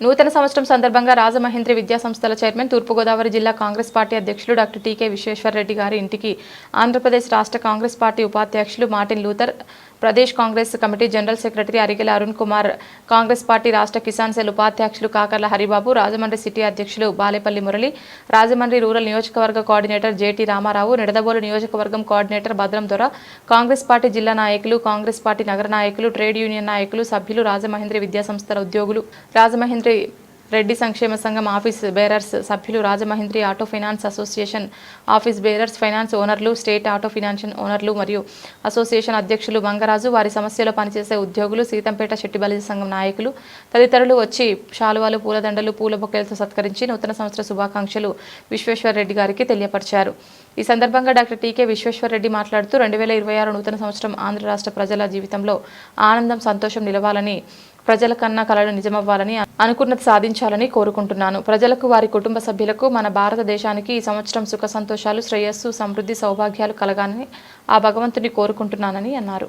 నూతన సంవత్సరం సందర్భంగా రాజమహేంద్రి విద్యా సంస్థల చైర్మన్ తూర్పుగోదావరి జిల్లా కాంగ్రెస్ పార్టీ అధ్యక్షులు డాక్టర్ టీకే విశ్వేశ్వరరెడ్డి గారి ఇంటికి ఆంధ్రప్రదేశ్ రాష్ట్ర కాంగ్రెస్ పార్టీ ఉపాధ్యక్షులు Martin Luther Pradesh Congress committee general secretary Arigela Arun Kumar Congress party రాష్ట్ర కిసాన్ సెల్ ఉపాధ్యక్షులు కాకర్ల హరిబాబు రాజమండ్రి సిటీ అధ్యక్షులు బాలేపల్లి మురళి రాజమండ్రి రూరల్ నియోజకవర్గ కోఆర్డినేటర్ జేటీ రామారావు నిడదబోలు నియోజకవర్గం కోఆర్డినేటర్ భద్రం దొర కాంగ్రెస్ పార్టీ జిల్లా నాయకులు కాంగ్రెస్ పార్టీ నగర నాయకులు ట్రేడ్ యూనియన్ నాయకులు సభ్యులు రాజమహేంద్రి విద్యా సంస్థల ఉద్యోగులు రాజమహేంద్రి రెడ్డి సంక్షేమ సంఘం ఆఫీస్ బేరర్స్ సభ్యులు Rajamahendri auto finance association office bearers finance ఓనర్లు స్టేట్ ఆటో ఫైనాన్షియల్ ఓనర్లు మరియు అసోసియేషన్ అధ్యక్షులు బంగరాజు వారి సమస్యలో పనిచేసే ఉద్యోగులు సీతంపేట శెట్టిబలిజ సంఘం నాయకులు తదితరులు వచ్చి శాలువాలు పూలదండలు పూల బొక్కలతో సత్కరించి నూతన సంవత్సర శుభాకాంక్షలు విశ్వేశ్వరరెడ్డి గారికి తెలియపరిచారు. ఈ సందర్భంగా డాక్టర్ టీకే విశ్వేశ్వరరెడ్డి మాట్లాడుతూ రెండు వేల ఇరవై ఆరు నూతన సంవత్సరం ఆంధ్ర రాష్ట్ర ప్రజల జీవితంలో ఆనందం సంతోషం నిలవాలని ప్రజల కన్నా కళలు నిజమవ్వాలని అనుకున్నది సాధించాలని కోరుకుంటున్నాను. ప్రజలకు వారి కుటుంబ సభ్యులకు మన భారతదేశానికి ఈ సంవత్సరం సుఖ సంతోషాలు శ్రేయస్సు సమృద్ధి సౌభాగ్యాలు కలగాలని ఆ భగవంతుని కోరుకుంటున్నానని అన్నారు.